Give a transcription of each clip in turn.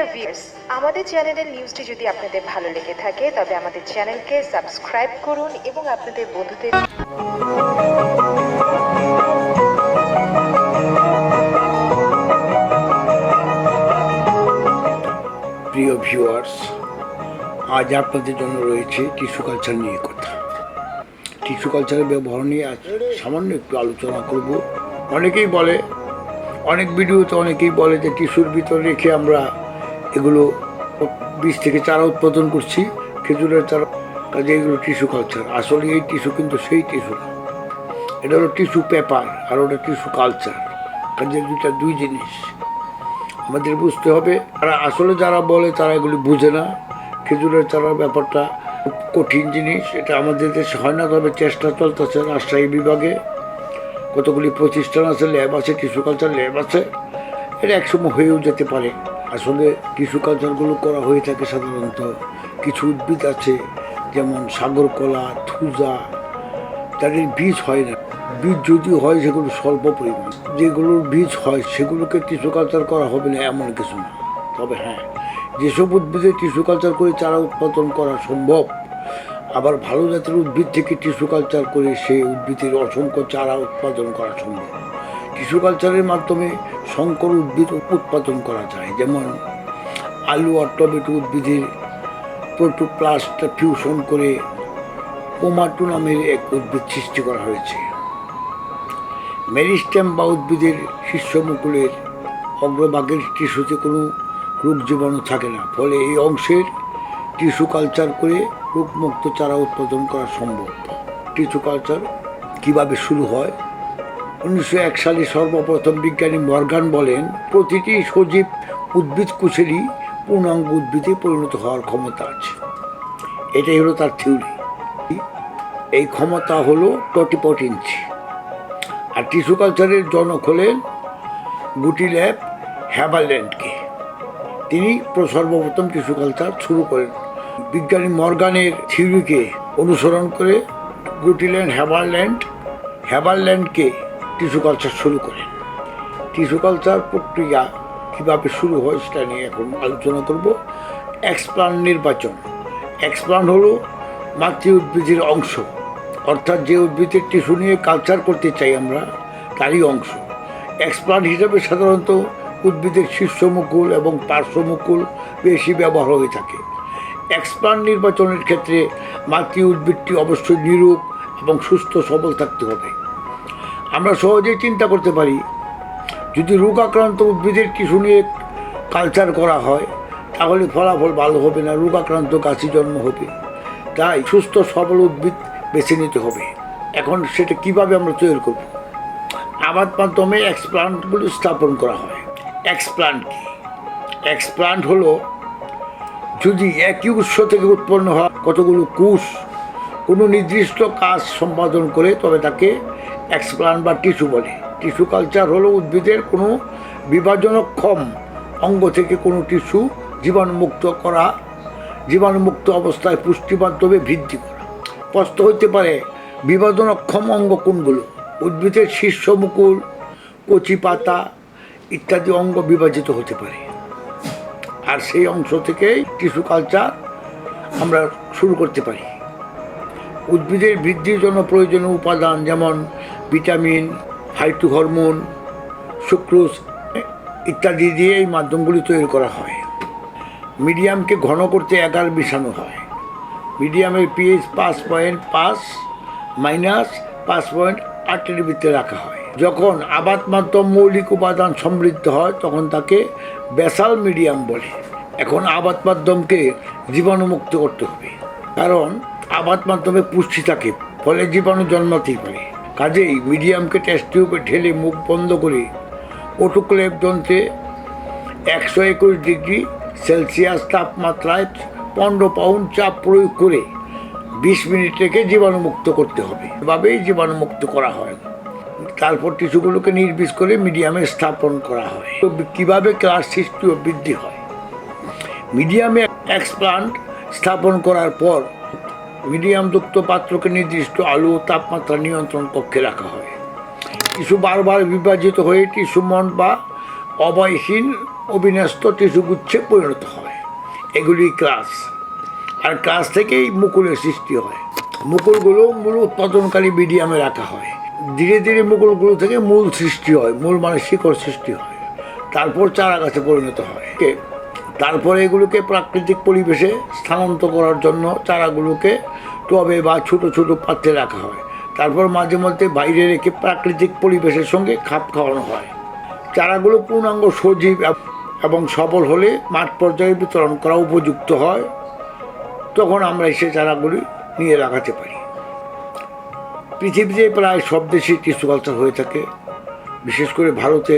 Dear viewers আমাদের চ্যানেলের নিউজটি যদি আপনাদের ভালো লেগে থাকে, তবে আমাদের চ্যানেলকে সাবস্ক্রাইব করুন এবং আপনাদের বন্ধুদের প্রিয় ভিউয়ার্স আজ আপনাদের জন্য রয়েছে টিস্যু কালচার নিয়ে কথা। টিস্যু কালচারের ব্যবহার নিয়ে আজ সামান্য একটু আলোচনা করব। অনেকেই বলে, অনেক ভিডিওতে অনেকেই বলে যে টিস্যুর ভিতর রেখে আমরা এগুলো বীজ থেকে চারা উৎপাদন করছি, খেজুরের চারা, কাজে এগুলো টিস্যু কালচার আসলে এই টিস্যু কিন্তু সেই টিস্যু না। এটা হলো টিস্যু পেপার আর ওটা টিস্যু কালচার। কাজে দুইটা, দুই জিনিস। আমাদের বুঝতে হবে, তারা আসলে যারা বলে তারা এগুলি বুঝে না। খেজুরের চারার ব্যাপারটা খুব কঠিন জিনিস, এটা আমাদের দেশে হয় না, তবে চেষ্টা চলতেছে রাজশাহী বিভাগে। কতগুলি প্রতিষ্ঠান আছে, ল্যাব আছে, টিস্যু কালচার ল্যাব আছে। এটা একসময় হয়েও যেতে পারে। আসলে টিস্যু কালচারগুলো করা হয়ে থাকে সাধারণত। কিছু উদ্ভিদ আছে, যেমন সাগর কলা থুজা, তাদের বীজ হয় না। বীজ যদি হয়, সেগুলো স্বল্প পরিমাণ। যেগুলোর বীজ হয়, সেগুলোকে টিস্যু কালচার করা হবে না, এমন কিছু না। তবে হ্যাঁ যেসব উদ্ভিদের টিস্যু কালচার করে চারা উৎপাদন করা সম্ভব, আবার ভালো জাতের উদ্ভিদ থেকে টিস্যু কালচার করে সেই উদ্ভিদের অসংখ্য চারা উৎপাদন করা সম্ভব। টিস্যু কালচারের মাধ্যমে সংকর উদ্ভিদ উৎপাদন করা যায়। যেমন আলু আর টমেটো উদ্ভিদের প্রোটোপ্লাস্ট ফিউশন করে পোমাটো নামের এক উদ্ভিদ সৃষ্টি করা হয়েছে। মেরিস্টেম বা উদ্ভিদের শীর্ষমুকুলের অগ্রভাগের টিস্যুতে কোনো রোগ জীবাণু থাকে না। ফলে এই অংশের টিস্যু কালচার করে রোগমুক্ত চারা উৎপাদন করা সম্ভব। টিস্যু কালচার কীভাবে শুরু হয়? উনিশশো এক সালে সর্বপ্রথম বিজ্ঞানী মর্গান বলেন, প্রতিটি সজীব উদ্ভিদ কুশেরই পূর্ণাঙ্গ উদ্ভিদে পরিণত হওয়ার ক্ষমতা আছে। এটাই হলো তার থিওরি। এই ক্ষমতা হলো টোয়েন্টি ইঞ্চি। আর টিস্যু কালচারের জনক হলেন গুটি ল্যাব হ্যাভারল্যান্ডকে। তিনি সর্বপ্রথম টিস্যু কালচার শুরু করেন। বিজ্ঞানী মর্গানের থিওরিকে অনুসরণ করে গুটিল্যান্ড হ্যাভারল্যান্ড হ্যাভারল্যান্ডকে টিস্যু কালচার শুরু করেন। টিস্যু কালচার প্রক্রিয়া কীভাবে শুরু হয় সেটা নিয়ে এখন আলোচনা করব। এক্সপ্লান নির্বাচন। এক্সপ্লান হলো মাতৃ উদ্ভিদের অংশ। অর্থাৎ যে উদ্ভিদের টিস্যু নিয়ে কালচার করতে চাই আমরা, তারই অংশ। এক্সপ্লান্ট হিসাবে সাধারণত উদ্ভিদের শীর্ষমুকুল এবং পার্শ্বমুকুল বেশি ব্যবহার হয়ে থাকে। এক্সপ্লান্ট নির্বাচনের ক্ষেত্রে মাতৃ উদ্ভিদটি অবশ্যই নিরূপ এবং সুস্থ সবল থাকতে হবে। আমরা সহজেই চিন্তা করতে পারি, যদি রোগাক্রান্ত উদ্ভিদের কিছু নিয়ে কালচার করা হয়, তাহলে ফলাফল ভালো হবে না রোগাক্রান্ত গাছই জন্ম হবে। তাই সুস্থ, সবল উদ্ভিদ বেছে নিতে হবে। এখন সেটা কীভাবে আমরা তৈরি করব? আবাদ মাধ্যমে এক্সপ্লান্টগুলো স্থাপন করা হয়। এক্সপ্লান্ট কি? এক্সপ্লান্ট হলো, যদি একই উৎস থেকে উৎপন্ন হয় কতগুলো কুশ কোনো নির্দিষ্ট কাজ সম্পাদন করে তবে তাকে এক্সপ্লান বা টিস্যু বলে। টিস্যু কালচার হলো উদ্ভিদের কোনো বিভাজনক্ষম অঙ্গ থেকে কোনো টিস্যু জীবাণুমুক্ত করা, জীবাণুমুক্ত অবস্থায় পুষ্টি মাধ্যমে বৃদ্ধি করা। প্রশ্ন হইতে পারে বিভাজনক্ষম অঙ্গ কোনগুলো? উদ্ভিদের শীর্ষ মুকুল, কচি পাতা ইত্যাদি অঙ্গ বিভাজিত হতে পারে। আর সেই অংশ থেকেই টিস্যু কালচার আমরা শুরু করতে পারি। উদ্ভিদের বৃদ্ধির জন্য প্রয়োজনীয় উপাদান যেমন ভিটামিন ফাইটো হরমোন সুক্রোজ ইত্যাদি দিয়ে এই মাধ্যমগুলি তৈরি করা হয়। মিডিয়ামকে ঘন করতে এগার মিশানো হয়। মিডিয়ামের পিএইচ পাঁচ পয়েন্ট পাঁচ মাইনাস পাঁচ পয়েন্ট আটের ভিতরে রাখা হয়। যখন আবাদ মাধ্যম মৌলিক উপাদান সমৃদ্ধ হয়, তখন তাকে বেসাল মিডিয়াম বলে। এখন আবাদ মাধ্যমকে জীবাণুমুক্ত করতে হবে। কারণ আবাদ মাধ্যমে পুষ্টি থাকে, ফলে জীবাণু জন্মাতেই পারে কাজেই মিডিয়ামকে টেস্ট টিউবে ঢেলে মুখ বন্ধ করে অটোক্লেভ যন্ত্রে একশো একুশ ডিগ্রি সেলসিয়াস তাপমাত্রায় পনেরো পাউন্ড চাপ প্রয়োগ করে বিশ মিনিট রেখে জীবাণুমুক্ত করতে হবে। এভাবেই জীবাণুমুক্ত করা হয়। তারপর টিস্যুগুলোকে নির্বিষ করে মিডিয়ামে স্থাপন করা হয়। তো কীভাবে ক্লাস সৃষ্টি ও বৃদ্ধি হয়? মিডিয়ামে এক্সপ্লান্ট স্থাপন করার পর মিডিয়ামযুক্ত পাত্রকে নির্দিষ্ট আলু তাপমাত্রা নিয়ন্ত্রণ কক্ষে রাখা হয়। টিস্যু বারবার বিভাজিত হয়ে টিস্যু মন্ড বা অবয়হীন অবিন্যস্ত টিস্যু গুচ্ছে পরিণত হয়। এগুলি ক্লাস আর ক্লাস থেকেই মুকুলের সৃষ্টি হয়। মুকুলগুলো মূল উৎপাদনকারী মিডিয়ামে রাখা হয়। ধীরে ধীরে মুকুলগুলো থেকে মূল সৃষ্টি হয়, মূল মানে শিকড় সৃষ্টি হয়। তারপর চারা গাছে পরিণত হয়। তারপরে এগুলোকে প্রাকৃতিক পরিবেশে স্থানান্তর করার জন্য চারাগুলোকে টবে বা ছোট ছোট পাত্রে রাখা হয়। তারপর মাঝে মধ্যে বাইরে রেখে প্রাকৃতিক পরিবেশের সঙ্গে খাপ খাওয়ানো হয়। চারাগুলো পূর্ণাঙ্গ সজীব এবং সবল হলে মাঠ পর্যায়ে বিতরণ করা উপযুক্ত হয়। তখন আমরা সে চারাগুলি নিয়ে লাগাতে পারি। পৃথিবীতে প্রায় সব দেশেই টিস্যু কালচার হয়ে থাকে। বিশেষ করে ভারতে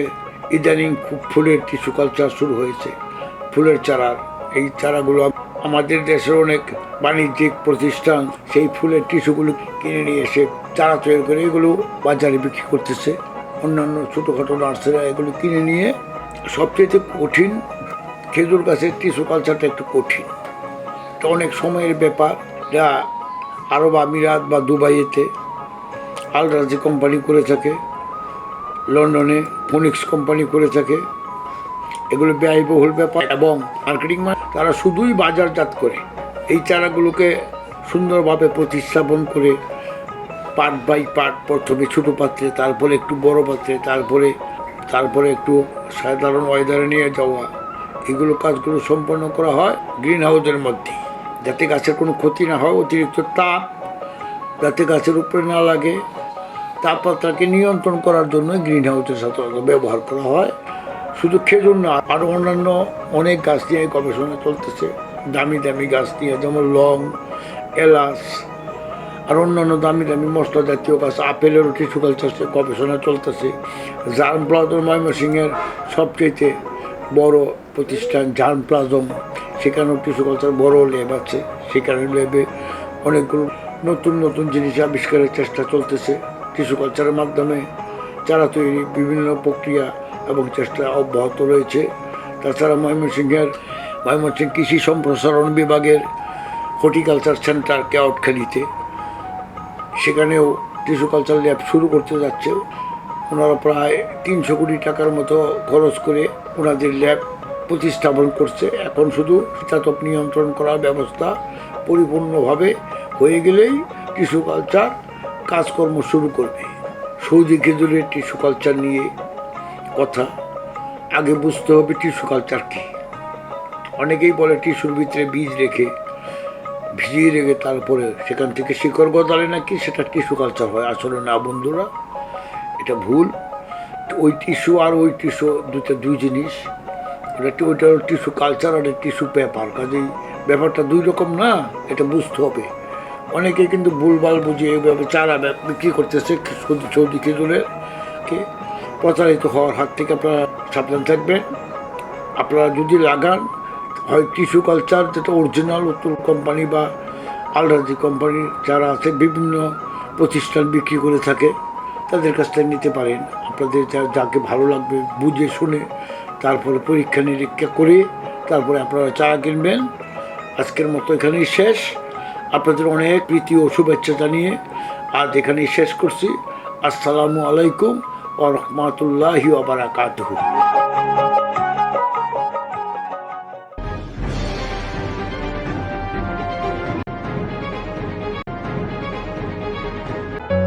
ইদানিং খুব ফুলের টিস্যু কালচার শুরু হয়েছে। ফুলের চারা। এই চারাগুলো আমাদের দেশের অনেক বাণিজ্যিক প্রতিষ্ঠান সেই ফুলের টিস্যুগুলো কিনে নিয়ে এসে চারা তৈরি করে এগুলো বাজারে বিক্রি করতেছে। অন্যান্য ছোটোখাটো নার্সারিরা এগুলো কিনে নিয়ে সবচেয়ে কঠিন খেজুর গাছের টিস্যু কালচারটা একটু কঠিন। এটা অনেক সময়ের ব্যাপার। যা আরব আমিরাত বা দুবাইয়েতে আলরাজি কোম্পানি করে থাকে, লন্ডনে ফোনিক্স কোম্পানি করে থাকে। এগুলো ব্যয়বহুল ব্যাপার এবং মার্কেটিং তারা শুধুই বাজারজাত করে। এই চারাগুলোকে সুন্দরভাবে প্রতিস্থাপন করে পার্ট বাই পার্ট প্রথমে ছোটো পাত্রে, তারপরে একটু বড় পাত্রে, তারপরে তারপরে একটু সাধারণ ওয়েদারে নিয়ে যাওয়া। এগুলো কাজগুলো সম্পন্ন করা হয় গ্রিন হাউসের মধ্যে যাতে গাছের কোনো ক্ষতি না হয়, অতিরিক্ত তাপ যাতে গাছের উপরে না লাগে। তাপমাত্রাকে নিয়ন্ত্রণ করার জন্য গ্রিন হাউসের সাধারণত ব্যবহার করা হয়। শুধু খেজুর না আরও অন্যান্য অনেক গাছ নিয়ে গবেষণা চলতেছে। দামি দামি গাছ নিয়ে, যেমন লং, এলাচ, আর অন্যান্য দামি দামি মশলা জাতীয় গাছ, আপেলেরও টিস্যু কালচার গবেষণা চলতেছে। জার্ম প্লাজম ময়মনসিংহের সবচেয়ে বড় প্রতিষ্ঠান জার্ম প্লাজম সেখানেও টিস্যু কালচার বড় ল্যাব আছে, সেখানে ল্যাবে অনেকগুলো নতুন নতুন জিনিস আবিষ্কারের চেষ্টা চলতেছে। টিস্যু কালচারের মাধ্যমে চারা তৈরি, বিভিন্ন প্রক্রিয়া এবং চেষ্টা অব্যাহত রয়েছে। তাছাড়া ময়মনসিংহের, ময়মনসিংহ কৃষি সম্প্রসারণ বিভাগের হর্টিকালচার সেন্টার কেওটখালিতে সেখানেও টিস্যু কালচার ল্যাব শুরু করতে যাচ্ছে। ওনারা প্রায় তিনশো কোটি টাকার মতো খরচ করে ওনাদের ল্যাব প্রতিস্থাপন করছে। এখন শুধু শীতাতপ নিয়ন্ত্রণ করার ব্যবস্থা পরিপূর্ণভাবে হয়ে গেলেই টিস্যু কালচার কাজকর্ম শুরু করবে। সৌদি খেজুরের টিস্যু কালচার নিয়ে কথা। আগে বুঝতে হবে টিস্যু কালচার কী। অনেকেই বলে টিস্যুর ভিতরে বীজ রেখে, ভিজিয়ে রেখে তারপরে সেখান থেকে শিকড় গজালে নাকি সেটা টিস্যু কালচার হয়। আসলে না বন্ধুরা, এটা ভুল। ওই টিস্যু আর ওই টিস্যু দুটো দুই জিনিস। ওটা ওইটা টিস্যু কালচার আর টিস্যু পেপার। কাজেই ব্যাপারটা দুই রকম না, এটা বুঝতে হবে। অনেকে কিন্তু ভুলভাল বুঝিয়ে এইভাবে চারা বিক্রি করতেছে সৌদি খেজুরের। কে? প্রতারিত হওয়ার হাত থেকে আপনারা সাবধান থাকবেন। আপনারা যদি লাগান, হয় টিস্যু কালচার যেটা অরিজিনাল উত্তর কোম্পানি বা আলরাজি কোম্পানির যারা আছে, বিভিন্ন প্রতিষ্ঠান বিক্রি করে থাকে, তাদের কাছ থেকে নিতে পারেন। আপনাদের যা, যাকে ভালো লাগবে বুঝে, শুনে, তারপরে পরীক্ষা নিরীক্ষা করে, তারপরে আপনারা চারা কিনবেন। আজকের মতো এখানেই শেষ। আপনাদের অনেক প্রীতি ও শুভেচ্ছা জানিয়ে আজ এখানেই শেষ করছি। আসসালামু আলাইকুম। রহমতুল্লাহি ওবরাকাতুহু